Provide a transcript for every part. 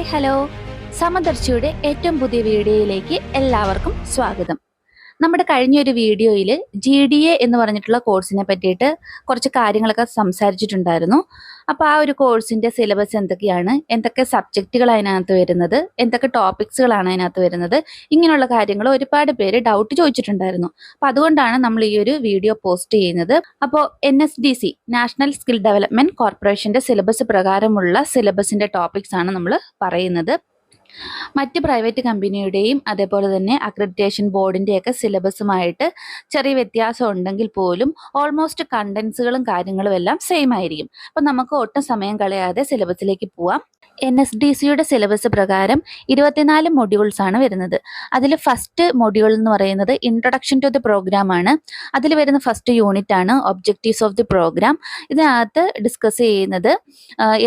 Hi hello. സമദർശിയുടെ ഏറ്റവും പുതിയ വീഡിയോയിലേക്ക് എല്ലാവർക്കും സ്വാഗതം. നമ്മുടെ കഴിഞ്ഞൊരു വീഡിയോയിൽ ജി ഡി എ എന്ന് പറഞ്ഞിട്ടുള്ള കോഴ്സിനെ പറ്റിയിട്ട് കുറച്ച് കാര്യങ്ങളൊക്കെ സംസാരിച്ചിട്ടുണ്ടായിരുന്നു. അപ്പോൾ ആ ഒരു കോഴ്സിന്റെ സിലബസ് എന്തൊക്കെയാണ്? എന്തൊക്കെ സബ്ജക്റ്റുകൾ അതിനകത്ത് വരുന്നത്? എന്തൊക്കെ ടോപ്പിക്സുകളാണ് അതിനകത്ത് വരുന്നത്? ഇങ്ങനെയുള്ള കാര്യങ്ങൾ ഒരുപാട് പേര് ഡൗട്ട് ചോദിച്ചിട്ടുണ്ടായിരുന്നു. അപ്പം അതുകൊണ്ടാണ് നമ്മൾ ഈ ഒരു വീഡിയോ പോസ്റ്റ് ചെയ്യുന്നത്. അപ്പോൾ N S D C national skill development കോർപ്പറേഷന്റെ സിലബസ് പ്രകാരമുള്ള സിലബസിന്റെ ടോപ്പിക്സ് ആണ് നമ്മൾ പറയുന്നത്. മറ്റ് പ്രൈവറ്റ് കമ്പനിയുടെയും അതേപോലെ തന്നെ അക്രഡിറ്റേഷൻ ബോർഡിന്റെയൊക്കെ സിലബസുമായിട്ട് ചെറിയ വ്യത്യാസം ഉണ്ടെങ്കിൽ പോലും ഓൾമോസ്റ്റ് കണ്ടൻസുകളും കാര്യങ്ങളും എല്ലാം സെയിം ആയിരിക്കും. അപ്പം നമുക്ക് ഒട്ടും സമയം കളയാതെ സിലബസിലേക്ക് പോവാം. എൻ എസ് ഡി സിയുടെ സിലബസ് പ്രകാരം ഇരുപത്തിനാല് മൊഡ്യൂൾസ് ആണ് വരുന്നത്. അതിൽ ഫസ്റ്റ് മൊഡ്യൂൾ എന്ന് പറയുന്നത് ഇൻട്രൊഡക്ഷൻ ടു ദി പ്രോഗ്രാം ആണ്. അതിൽ വരുന്ന ഫസ്റ്റ് യൂണിറ്റ് ആണ് ഒബ്ജക്റ്റീവ്സ് ഓഫ് ദി പ്രോഗ്രാം ഇതിനകത്ത് ഡിസ്കസ് ചെയ്യുന്നത്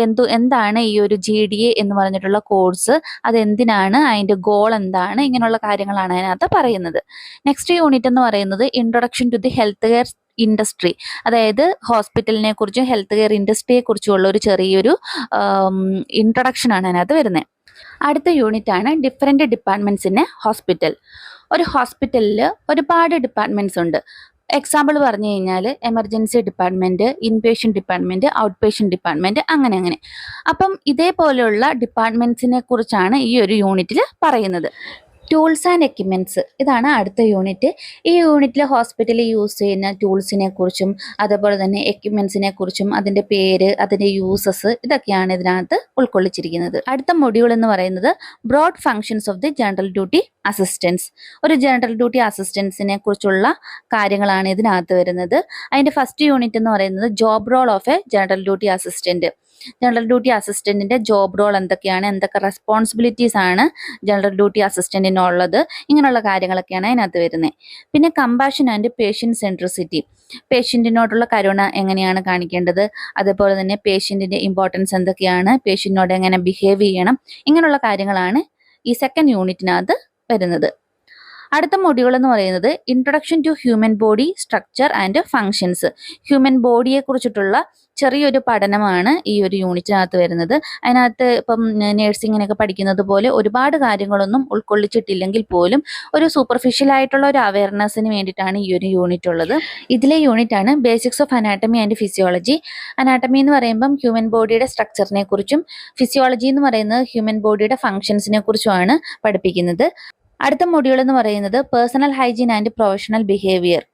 എന്തു എന്താണ് ഈ ഒരു ജി ഡി എ എന്ന് പറഞ്ഞിട്ടുള്ള കോഴ്സ് അതെന്തിനാണ്? അതിന്റെ ഗോൾ എന്താണ്? ഇങ്ങനെയുള്ള കാര്യങ്ങളാണ് അതിനകത്ത് പറയുന്നത്. നെക്സ്റ്റ് യൂണിറ്റ് എന്ന് പറയുന്നത് introduction to the health care industry അതായത് ഹോസ്പിറ്റലിനെ കുറിച്ചും ഹെൽത്ത് കെയർ ഇൻഡസ്ട്രിയെ കുറിച്ചുമുള്ള ഒരു ചെറിയൊരു ഇൻട്രൊഡക്ഷൻ ആണ് അതിനകത്ത് വരുന്നത്. അടുത്ത യൂണിറ്റ് ആണ് ഡിഫറെന്റ് ഡിപ്പാർട്ട്മെന്റ്സിന്റെ ഹോസ്പിറ്റൽ ഒരു ഹോസ്പിറ്റലിൽ ഒരുപാട് ഡിപ്പാർട്ട്മെന്റ്സ് ഉണ്ട്. എക്സാമ്പിൾ പറഞ്ഞു കഴിഞ്ഞാൽ emergency department inpatient department out patient department അങ്ങനെ അങ്ങനെ. അപ്പം ഇതേപോലെയുള്ള ഡിപ്പാർട്ട്മെന്റ്സിനെ കുറിച്ചാണ് ഈ ഒരു യൂണിറ്റിൽ പറയുന്നത്. ടൂൾസ് ആൻഡ് എക്യുപ്മെന്റ്സ് ഇതാണ് അടുത്ത യൂണിറ്റ് ഈ യൂണിറ്റിൽ ഹോസ്പിറ്റലിൽ യൂസ് ചെയ്യുന്ന ടൂൾസിനെ കുറിച്ചും അതേപോലെ തന്നെ എക്യുപ്മെൻസിനെ കുറിച്ചും അതിന്റെ പേര് അതിന്റെ യൂസസ് ഇതൊക്കെയാണ് ഇതിനകത്ത് ഉൾക്കൊള്ളിച്ചിരിക്കുന്നത്. അടുത്ത മൊഡ്യൂൾ എന്ന് പറയുന്നത് broad functions of the general duty assistance ഒരു ജനറൽ ഡ്യൂട്ടി അസിസ്റ്റൻസിനെ കുറിച്ചുള്ള കാര്യങ്ങളാണ് ഇതിനകത്ത് വരുന്നത്. അതിന്റെ ഫസ്റ്റ് യൂണിറ്റ് എന്ന് പറയുന്നത് job role of a general duty assistant general duty അസിസ്റ്റന്റിന്റെ job role എന്തൊക്കെയാണ്? എന്തൊക്കെ റെസ്പോൺസിബിലിറ്റീസ് ആണ് ജനറൽ ഡ്യൂട്ടി അസിസ്റ്റന്റിനുള്ളത് ഇങ്ങനെയുള്ള കാര്യങ്ങളൊക്കെയാണ് അതിനകത്ത് വരുന്നത് പിന്നെ കമ്പാഷൻ ആൻഡ് പേഷ്യന്റ് സെൻട്രിസിറ്റി പേഷ്യന്റിനോടുള്ള കരുണ എങ്ങനെയാണ് കാണിക്കേണ്ടത്? അതുപോലെ തന്നെ പേഷ്യന്റിന്റെ ഇമ്പോർട്ടൻസ് എന്തൊക്കെയാണ്? പേഷ്യന്റിനോട് എങ്ങനെ ബിഹേവ് ചെയ്യണം? ഇങ്ങനെയുള്ള കാര്യങ്ങളാണ് ഈ സെക്കൻഡ് യൂണിറ്റിനകത്ത് വരുന്നത്. അടുത്ത മൊഡ്യൂൾ എന്ന് പറയുന്നത് introduction to human body structure and functions human ബോഡിയെ കുറിച്ചിട്ടുള്ള ചെറിയൊരു പഠനമാണ് ഈ ഒരു യൂണിറ്റിനകത്ത് വരുന്നത്. അതിനകത്ത് ഇപ്പം നേഴ്സിങ്ങിനൊക്കെ പഠിക്കുന്നത് പോലെ ഒരുപാട് കാര്യങ്ങളൊന്നും ഉൾക്കൊള്ളിച്ചിട്ടില്ലെങ്കിൽ പോലും ഒരു സൂപ്പർഫിഷ്യൽ ആയിട്ടുള്ള ഒരു അവയർനെസ്സിന് വേണ്ടിയിട്ടാണ് ഈ ഒരു യൂണിറ്റ് ഉള്ളത്. ഇതിലെ യൂണിറ്റ് ആണ് basics of anatomy and physiology anatomy എന്ന് പറയുമ്പം ഹ്യൂമൻ ബോഡിയുടെ സ്ട്രക്ചറിനെ കുറിച്ചും ഫിസിയോളജി എന്ന് പറയുന്നത് ഹ്യൂമൻ ബോഡിയുടെ ഫങ്ഷൻസിനെ കുറിച്ചുമാണ് പഠിപ്പിക്കുന്നത്. അടുത്ത മൊഡ്യൂൾ എന്ന് പറയുന്നത് personal hygiene and professional behaviour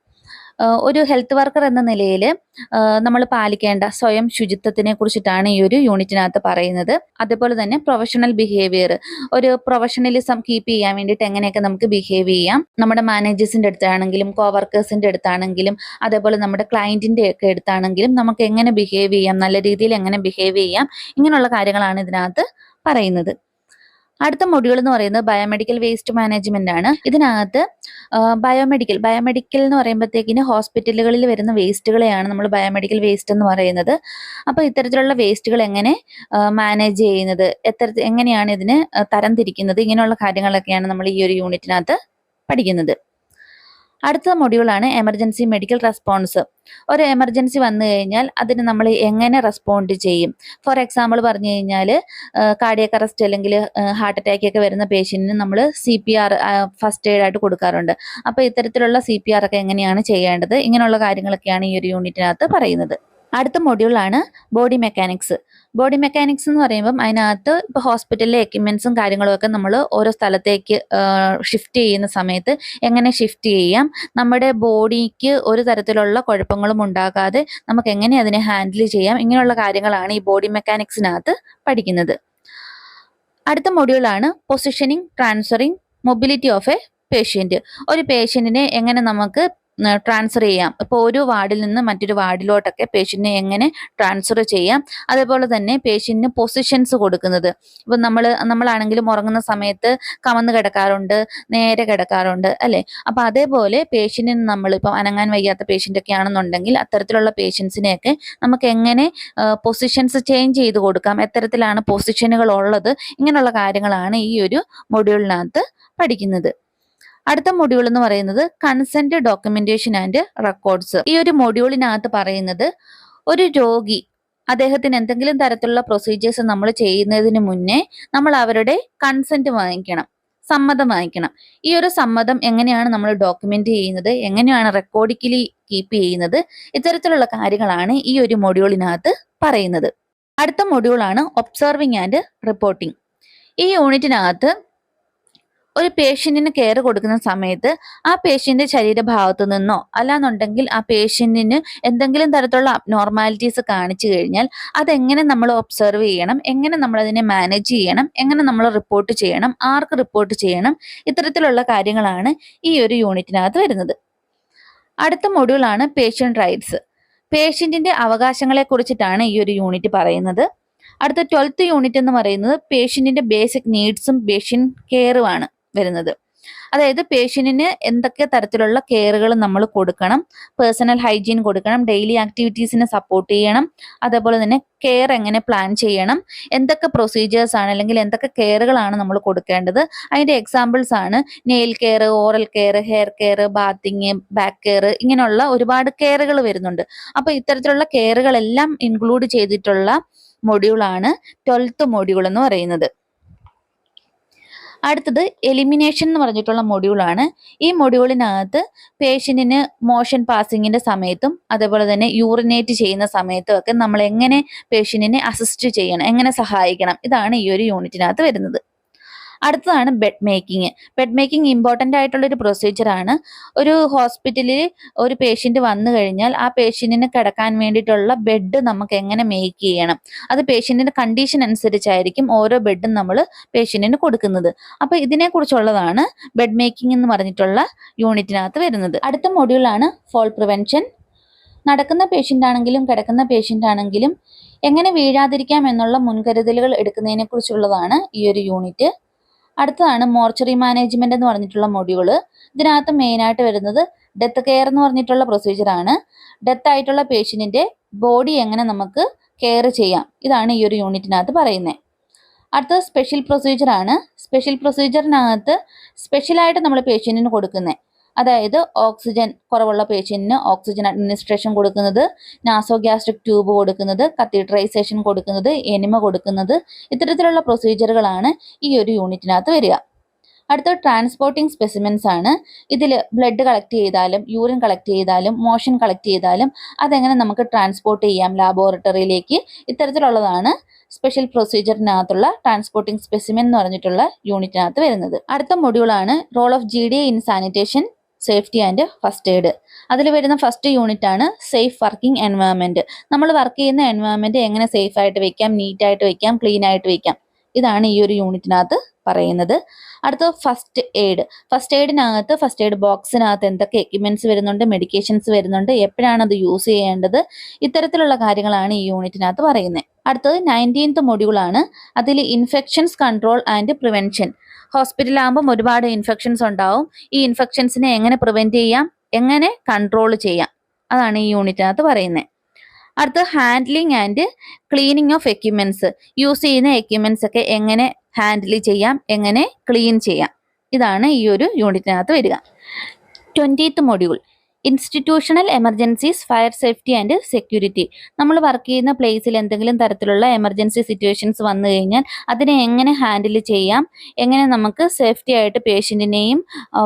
ഒരു ഹെൽത്ത് വർക്കർ എന്ന നിലയിൽ നമ്മൾ പാലിക്കേണ്ട സ്വയം ശുചിത്വത്തിനെ കുറിച്ചിട്ടാണ് ഈ ഒരു യൂണിറ്റിനകത്ത് പറയുന്നത്. അതുപോലെ തന്നെ പ്രൊഫഷണൽ ബിഹേവിയർ ഒരു പ്രൊഫഷണലിസം കീപ്പ് ചെയ്യാൻ വേണ്ടിയിട്ട് എങ്ങനെയൊക്കെ നമുക്ക് ബിഹേവ് ചെയ്യാം. നമ്മുടെ മാനേജേഴ്സിന്റെ അടുത്താണെങ്കിലും കോവർക്കേഴ്സിന്റെ അടുത്താണെങ്കിലും അതേപോലെ നമ്മുടെ ക്ലയന്റിന്റെ ഒക്കെ അടുത്താണെങ്കിലും നമുക്ക് എങ്ങനെ ബിഹേവ് ചെയ്യാം നല്ല രീതിയിൽ എങ്ങനെ ബിഹേവ് ചെയ്യാം ഇങ്ങനെയുള്ള കാര്യങ്ങളാണ് ഇതിനകത്ത് പറയുന്നത്. അടുത്ത മൊഡ്യൂൾ എന്ന് പറയുന്നത് ബയോമെഡിക്കൽ വേസ്റ്റ് മാനേജ്മെന്റ് ആണ്. ഇതിനകത്ത് ബയോമെഡിക്കൽ ബയോമെഡിക്കൽ എന്ന് പറയുമ്പോഴത്തേക്കിന് ഹോസ്പിറ്റലുകളിൽ വരുന്ന വേസ്റ്റുകളെയാണ് നമ്മൾ ബയോമെഡിക്കൽ വേസ്റ്റ് എന്ന് പറയുന്നത്. അപ്പോൾ ഇത്തരത്തിലുള്ള വേസ്റ്റുകൾ എങ്ങനെ മാനേജ് ചെയ്യുന്നത് എത്ര എങ്ങനെയാണ് ഇതിന് തരംതിരിക്കുന്നത് ഇങ്ങനെയുള്ള കാര്യങ്ങളൊക്കെയാണ് നമ്മൾ ഈ ഒരു യൂണിറ്റിനകത്ത് പഠിക്കുന്നത്. അടുത്ത മൊഡ്യൂളാണ് എമർജൻസി മെഡിക്കൽ റെസ്പോൺസ്. ഒരു എമർജൻസി വന്നു കഴിഞ്ഞാൽ അതിന് നമ്മൾ എങ്ങനെ റെസ്പോണ്ട് ചെയ്യും? ഫോർ എക്സാമ്പിൾ പറഞ്ഞു കഴിഞ്ഞാൽ കാർഡിയക് അറസ്റ്റ് അല്ലെങ്കിൽ ഹാർട്ട് അറ്റാക്ക് ഒക്കെ വരുന്ന പേഷ്യന്റിന് നമ്മൾ C P R first aid ആയിട്ട് കൊടുക്കാറുണ്ട്. അപ്പോൾ ഇത്തരത്തിലുള്ള സി പി ആർ ഒക്കെ എങ്ങനെയാണ് ചെയ്യേണ്ടത്? ഇങ്ങനെയുള്ള കാര്യങ്ങളൊക്കെയാണ് ഈ ഒരു യൂണിറ്റിനകത്ത് പറയുന്നത്. അടുത്ത മൊഡ്യൂളാണ് ബോഡി മെക്കാനിക്സ്. ബോഡി മെക്കാനിക്സ് എന്ന് പറയുമ്പം അതിനകത്ത് ഇപ്പോൾ ഹോസ്പിറ്റലിലെ എക്യുപ്മെൻസും കാര്യങ്ങളും ഒക്കെ നമ്മൾ ഓരോ സ്ഥലത്തേക്ക് ഷിഫ്റ്റ് ചെയ്യുന്ന സമയത്ത് എങ്ങനെ ഷിഫ്റ്റ് ചെയ്യാം? നമ്മുടെ ബോഡിക്ക് ഒരു തരത്തിലുള്ള കുഴപ്പങ്ങളും ഉണ്ടാകാതെ നമുക്ക് എങ്ങനെ അതിനെ ഹാൻഡിൽ ചെയ്യാം? ഇങ്ങനെയുള്ള കാര്യങ്ങളാണ് ഈ ബോഡി മെക്കാനിക്സിനകത്ത് പഠിക്കുന്നത്. അടുത്ത മൊഡ്യൂളാണ് positioning transferring mobility of a patient ഒരു പേഷ്യന്റിനെ എങ്ങനെ നമുക്ക് ട്രാൻസ്ഫർ ചെയ്യാം. ഇപ്പോൾ ഒരു വാർഡിൽ നിന്ന് മറ്റൊരു വാർഡിലോട്ടൊക്കെ പേഷ്യന്റിനെ എങ്ങനെ ട്രാൻസ്ഫർ ചെയ്യാം. അതേപോലെ തന്നെ പേഷ്യന്റിന് പൊസിഷൻസ് കൊടുക്കുന്നത്. ഇപ്പം നമ്മൾ നമ്മളാണെങ്കിലും ഉറങ്ങുന്ന സമയത്ത് കമന്ന് കിടക്കാറുണ്ട് നേരെ കിടക്കാറുണ്ട് അല്ലേ? അപ്പം അതേപോലെ പേഷ്യന്റിന് നമ്മൾ ഇപ്പം അനങ്ങാൻ വയ്യാത്ത പേഷ്യന്റൊക്കെ ആണെന്നുണ്ടെങ്കിൽ അത്തരത്തിലുള്ള പേഷ്യൻസിനെയൊക്കെ നമുക്ക് എങ്ങനെ പൊസിഷൻസ് ചേഞ്ച് ചെയ്ത് കൊടുക്കാം? എത്തരത്തിലാണ് പൊസിഷനുകൾ ഉള്ളത്? ഇങ്ങനെയുള്ള കാര്യങ്ങളാണ് ഈ ഒരു മൊഡ്യൂളിനകത്ത് പഠിക്കുന്നത്. അടുത്ത മൊഡ്യൂൾ എന്ന് പറയുന്നത് കൺസെന്റ് ഡോക്യുമെന്റേഷൻ ആൻഡ് റെക്കോർഡ്സ് ഈ ഒരു മൊഡ്യൂളിനകത്ത് പറയുന്നത് ഒരു രോഗി അദ്ദേഹത്തിന് എന്തെങ്കിലും തരത്തിലുള്ള പ്രൊസീജിയേഴ്സ് നമ്മൾ ചെയ്യുന്നതിന് മുന്നേ നമ്മൾ അവരുടെ കൺസെന്റ് വാങ്ങിക്കണം സമ്മതം വാങ്ങിക്കണം. ഈ ഒരു സമ്മതം എങ്ങനെയാണ് നമ്മൾ ഡോക്യുമെന്റ് ചെയ്യുന്നത് എങ്ങനെയാണ് റെക്കോർഡിക്കലി കീപ്പ് ചെയ്യുന്നത് ഇത്തരത്തിലുള്ള കാര്യങ്ങളാണ് ഈ ഒരു മൊഡ്യൂളിനകത്ത് പറയുന്നത്. അടുത്ത മൊഡ്യൂളാണ് ഒബ്സർവിങ് ആൻഡ് റിപ്പോർട്ടിംഗ് ഈ യൂണിറ്റിനകത്ത് ഒരു പേഷ്യന്റിന് കെയർ കൊടുക്കുന്ന സമയത്ത് ആ പേഷ്യന്റ് ശരീരഭാഗത്തു നിന്നോ അല്ലാന്നുണ്ടെങ്കിൽ ആ പേഷ്യന്റിന് എന്തെങ്കിലും തരത്തിലുള്ള അബ്നോർമാലിറ്റീസ് കാണിച്ചു കഴിഞ്ഞാൽ അതെങ്ങനെ നമ്മൾ ഒബ്സർവ് ചെയ്യണം? എങ്ങനെ നമ്മൾ അതിനെ മാനേജ് ചെയ്യണം? എങ്ങനെ നമ്മൾ റിപ്പോർട്ട് ചെയ്യണം? ആർക്ക് റിപ്പോർട്ട് ചെയ്യണം? ഇത്തരത്തിലുള്ള കാര്യങ്ങളാണ് ഈ ഒരു യൂണിറ്റിനകത്ത് വരുന്നത്. അടുത്ത മൊഡ്യൂളാണ് പേഷ്യന്റ് റൈറ്റ്സ് പേഷ്യന്റിന്റെ അവകാശങ്ങളെ കുറിച്ചിട്ടാണ് ഈ ഒരു യൂണിറ്റ് പറയുന്നത്. അടുത്ത ട്വൽത്ത് യൂണിറ്റ് എന്ന് പറയുന്നത് പേഷ്യന്റിന്റെ ബേസിക് നീഡ്സും പേഷ്യൻ കെയറുമാണ് വരുന്നത്. അതായത് പേഷ്യന്റിന് എന്തൊക്കെ തരത്തിലുള്ള കെയറുകൾ നമ്മൾ കൊടുക്കണം പേഴ്സണൽ ഹൈജീൻ കൊടുക്കണം ഡെയിലി ആക്ടിവിറ്റീസിനെ സപ്പോർട്ട് ചെയ്യണം അതേപോലെ തന്നെ കെയർ എങ്ങനെ പ്ലാൻ ചെയ്യണം എന്തൊക്കെ പ്രൊസീജിയേഴ്സ് ആണ് അല്ലെങ്കിൽ എന്തൊക്കെ കെയറുകളാണ് നമ്മൾ കൊടുക്കേണ്ടത് അതിന്റെ എക്സാമ്പിൾസ് ആണ് nail care oral care hair care bathing back care ഇങ്ങനെയുള്ള ഒരുപാട് കെയറുകൾ വരുന്നുണ്ട്. അപ്പൊ ഇത്തരത്തിലുള്ള കെയറുകളെല്ലാം ഇൻക്ലൂഡ് ചെയ്തിട്ടുള്ള മൊഡ്യൂളാണ് ട്വൽത്ത് മൊഡ്യൂൾ എന്ന് പറയുന്നത്. അടുത്തത് എലിമിനേഷൻ എന്ന് പറഞ്ഞിട്ടുള്ള മൊഡ്യൂളാണ് ഈ മൊഡ്യൂളിനകത്ത് പേഷ്യന്റിന് മോഷൻ പാസിങ്ങിന്റെ സമയത്തും അതേപോലെ തന്നെ യൂറിനേറ്റ് ചെയ്യുന്ന സമയത്തും ഒക്കെ നമ്മൾ എങ്ങനെ പേഷ്യന്റിനെ അസിസ്റ്റ് ചെയ്യണം എങ്ങനെ സഹായിക്കണം ഇതാണ് ഈ ഒരു യൂണിറ്റിനകത്ത് വരുന്നത്. അടുത്തതാണ് bed making bed making important ആയിട്ടുള്ള ഒരു പ്രൊസീജിയർ ആണ്. ഒരു ഹോസ്പിറ്റലിൽ ഒരു പേഷ്യന്റ് വന്നു കഴിഞ്ഞാൽ ആ പേഷ്യന്റിന് കിടക്കാൻ വേണ്ടിയിട്ടുള്ള ബെഡ് നമുക്ക് എങ്ങനെ മേക്ക് ചെയ്യണം? അത് പേഷ്യന്റിന്റെ കണ്ടീഷൻ അനുസരിച്ചായിരിക്കും ഓരോ ബെഡും നമ്മൾ പേഷ്യന്റിന് കൊടുക്കുന്നത്. അപ്പോൾ ഇതിനെക്കുറിച്ചുള്ളതാണ് ബെഡ് മേക്കിംഗ് എന്ന് പറഞ്ഞിട്ടുള്ള യൂണിറ്റിനകത്ത് വരുന്നത്. അടുത്ത മൊഡ്യൂളാണ് ഫോൾ പ്രിവെൻഷൻ നടക്കുന്ന പേഷ്യന്റ് ആണെങ്കിലും കിടക്കുന്ന പേഷ്യന്റ് ആണെങ്കിലും എങ്ങനെ വീഴാതിരിക്കാം എന്നുള്ള മുൻകരുതലുകൾ എടുക്കുന്നതിനെക്കുറിച്ചുള്ളതാണ് ഈ ഒരു യൂണിറ്റ് അടുത്തതാണ് മോർച്ചറി മാനേജ്മെന്റ് എന്ന് പറഞ്ഞിട്ടുള്ള മൊഡ്യൂൾ ഇതിനകത്ത് മെയിൻ ആയിട്ട് വരുന്നത് ഡെത്ത് കെയർ എന്ന് പറഞ്ഞിട്ടുള്ള പ്രൊസീജിയർ ആണ്. ഡെത്ത് ആയിട്ടുള്ള പേഷ്യന്റിന്റെ ബോഡി എങ്ങനെ നമുക്ക് കെയർ ചെയ്യാം? ഇതാണ് ഈ ഒരു യൂണിറ്റിനകത്ത് പറയുന്നത് അടുത്തത് സ്പെഷ്യൽ പ്രൊസീജിയർ ആണ്. സ്പെഷ്യൽ പ്രൊസീജിയറിനകത്ത് സ്പെഷ്യലായിട്ട് നമ്മൾ പേഷ്യന്റിന് കൊടുക്കുന്നത് അതായത് ഓക്സിജൻ കുറവുള്ള പേഷ്യന്റിന് ഓക്സിജൻ അഡ്മിനിസ്ട്രേഷൻ കൊടുക്കുന്നത് നാസോ ഗ്യാസ്ട്രിക് ട്യൂബ് കൊടുക്കുന്നത് കത്തീഡ്രൈസേഷൻ കൊടുക്കുന്നത് എനിമ കൊടുക്കുന്നത് ഇത്തരത്തിലുള്ള പ്രൊസീജിയറുകളാണ് ഈ ഒരു യൂണിറ്റിനകത്ത് വരിക. അടുത്ത ട്രാൻസ്പോർട്ടിംഗ് സ്പെസിമെൻസ് ആണ്. ഇതിൽ ബ്ലഡ് കളക്ട് ചെയ്താലും യൂറിൻ കളക്ട് ചെയ്താലും മോഷൻ കളക്ട് ചെയ്താലും അതെങ്ങനെ നമുക്ക് ട്രാൻസ്പോർട്ട് ചെയ്യാം ലാബോറട്ടറിയിലേക്ക് ഇത്തരത്തിലുള്ളതാണ് സ്പെഷ്യൽ പ്രൊസീജിയറിനകത്തുള്ള ട്രാൻസ്പോർട്ടിംഗ് സ്പെസിമെൻ എന്ന് പറഞ്ഞിട്ടുള്ള യൂണിറ്റിനകത്ത് വരുന്നത്. അടുത്ത മൊഡ്യൂളാണ് role of G D in sanitation safety and first aid. അതിൽ വരുന്ന ഫസ്റ്റ് യൂണിറ്റ് ആണ് സേഫ് വർക്കിംഗ് എൻവയോൺമെന്റ് നമ്മൾ വർക്ക് ചെയ്യുന്ന എൻവയോൺമെന്റ് എങ്ങനെ സേഫ് ആയിട്ട് വെക്കാം നീറ്റായിട്ട് വെക്കാം ക്ലീൻ ആയിട്ട് വെക്കാം. ഇതാണ് ഈ ഒരു യൂണിറ്റിനകത്ത് പറയുന്നത്. അടുത്ത ഫസ്റ്റ് എയ്ഡ്. ഫസ്റ്റ് എയ്ഡിനകത്ത് ഫസ്റ്റ് എയ്ഡ് ബോക്സിനകത്ത് എന്തൊക്കെ എക്യുപ്മെന്റ്സ് വരുന്നുണ്ട് മെഡിക്കേഷൻസ് വരുന്നുണ്ട് എപ്പോഴാണ് അത് യൂസ് ചെയ്യേണ്ടത് ഇത്തരത്തിലുള്ള കാര്യങ്ങളാണ് ഈ യൂണിറ്റിനകത്ത് പറയുന്നത്. അടുത്തത് നയന്റീൻത്ത് മൊഡ്യൂളാണ് അതിൽ ഇൻഫെക്ഷൻസ് കൺട്രോൾ ആൻഡ് പ്രിവെൻഷൻ ഹോസ്പിറ്റലാകുമ്പം ഒരുപാട് ഇൻഫെക്ഷൻസ് ഉണ്ടാവും. ഈ ഇൻഫെക്ഷൻസിനെ എങ്ങനെ പ്രിവെന്റ് ചെയ്യാം? എങ്ങനെ കൺട്രോൾ ചെയ്യാം? അതാണ് ഈ യൂണിറ്റിനകത്ത് പറയുന്നത് അടുത്ത handling and cleaning of equipments use ചെയ്യുന്ന എക്യുപ്മെന്റ്സ് ഒക്കെ എങ്ങനെ ഹാൻഡിൽ ചെയ്യാം? എങ്ങനെ ക്ലീൻ ചെയ്യാം? ഇതാണ് ഈ ഒരു യൂണിറ്റിനകത്ത് വരിക. Twentieth module institutional emergencies fire safety and security നമ്മൾ വർക്ക് ചെയ്യുന്ന പ്ലേസിൽ എന്തെങ്കിലും തരത്തിലുള്ള എമർജൻസി സിറ്റുവേഷൻസ് വന്നു കഴിഞ്ഞാൽ അതിനെ എങ്ങനെ ഹാൻഡിൽ ചെയ്യാം? എങ്ങനെ നമുക്ക് സേഫ്റ്റി ആയിട്ട് പേഷ്യന്റിനെയും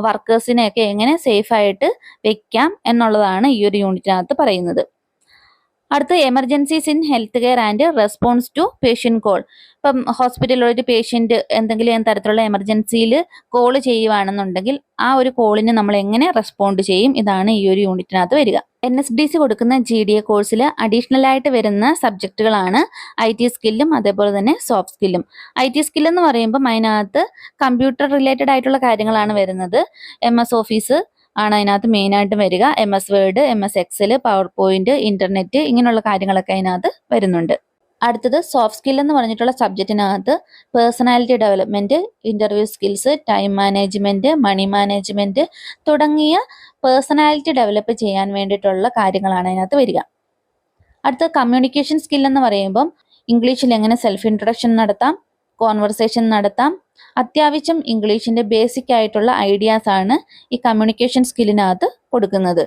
വർക്കേഴ്സിനെയൊക്കെ എങ്ങനെ സേഫായിട്ട് വെക്കാം എന്നുള്ളതാണ് ഈ ഒരു യൂണിറ്റിനകത്ത് പറയുന്നത്. അടുത്ത emergencies in health care and response to patient call ഇപ്പം ഹോസ്പിറ്റലിലുള്ള ഒരു പേഷ്യന്റ് എന്തെങ്കിലും തരത്തിലുള്ള എമർജൻസിയിൽ കോൾ ചെയ്യുവാണെന്നുണ്ടെങ്കിൽ ആ ഒരു കോളിന് നമ്മൾ എങ്ങനെ റെസ്പോണ്ട് ചെയ്യും? ഇതാണ് ഈ ഒരു യൂണിറ്റിനകത്ത് വരിക. എൻ എസ് ഡി സി കൊടുക്കുന്ന ജി ഡി എ കോഴ്സിൽ അഡീഷണൽ ആയിട്ട് വരുന്ന സബ്ജക്റ്റുകളാണ് ഐ ടി സ്കില്ലും അതേപോലെ തന്നെ സോഫ്റ്റ് സ്കില്ലും ഐ ടി സ്കിൽ എന്ന് പറയുമ്പോൾ അതിനകത്ത് കമ്പ്യൂട്ടർ റിലേറ്റഡ് ആയിട്ടുള്ള കാര്യങ്ങളാണ് വരുന്നത്. എം എസ് ഓഫീസ് ആണ് അതിനകത്ത് മെയിനായിട്ട് വരിക. M S word M S Excel power point internet ഇങ്ങനെയുള്ള കാര്യങ്ങളൊക്കെ അതിനകത്ത് വരുന്നുണ്ട്. അടുത്തത് സോഫ്റ്റ് സ്കിൽ എന്ന് പറഞ്ഞിട്ടുള്ള സബ്ജക്റ്റിനകത്ത് personality development interview skills time management money management തുടങ്ങിയ പേഴ്സണാലിറ്റി ഡെവലപ്പ് ചെയ്യാൻ വേണ്ടിയിട്ടുള്ള കാര്യങ്ങളാണ് അതിനകത്ത് വരിക. അടുത്ത കമ്മ്യൂണിക്കേഷൻ സ്കിൽ എന്ന് പറയുമ്പം ഇംഗ്ലീഷിൽ എങ്ങനെ സെൽഫ് ഇൻട്രൊഡക്ഷൻ നടത്താം കോൺവെർസേഷൻ നടത്താം. അത്യാവശ്യം ഇംഗ്ലീഷിന്റെ ബേസിക് ആയിട്ടുള്ള ഐഡിയാസ് ആണ് ഈ കമ്മ്യൂണിക്കേഷൻ സ്കില്ലിനകത്ത് കൊടുക്കുന്നത്.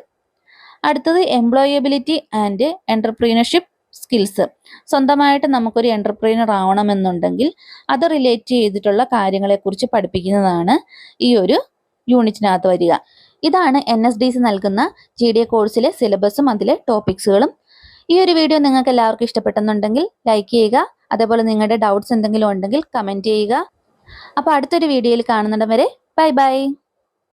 അടുത്തത് എംപ്ലോയബിലിറ്റി ആൻഡ് എന്റർപ്രീനർഷിപ്പ് സ്കിൽസ് സ്വന്തമായിട്ട് നമുക്കൊരു എന്റർപ്രീനർ ആവണമെന്നുണ്ടെങ്കിൽ അത് റിലേറ്റ് ചെയ്തിട്ടുള്ള കാര്യങ്ങളെക്കുറിച്ച് പഠിപ്പിക്കുന്നതാണ് ഈ ഒരു യൂണിറ്റിനകത്ത് വരിക. ഇതാണ് എൻ എസ് ഡി സി നൽകുന്ന ജി ഡി എ കോഴ്സിലെ സിലബസും അതിലെ ടോപ്പിക്സുകളും ഈ ഒരു വീഡിയോ നിങ്ങൾക്ക് എല്ലാവർക്കും ഇഷ്ടപ്പെട്ടെന്നുണ്ടെങ്കിൽ ലൈക്ക് ചെയ്യുക അതേപോലെ നിങ്ങളുടെ ഡൗട്ട്സ് എന്തെങ്കിലും ഉണ്ടെങ്കിൽ കമന്റ് ചെയ്യുക. അപ്പോൾ അടുത്തൊരു വീഡിയോയിൽ കാണുന്നിടം വരെ ബൈ ബൈ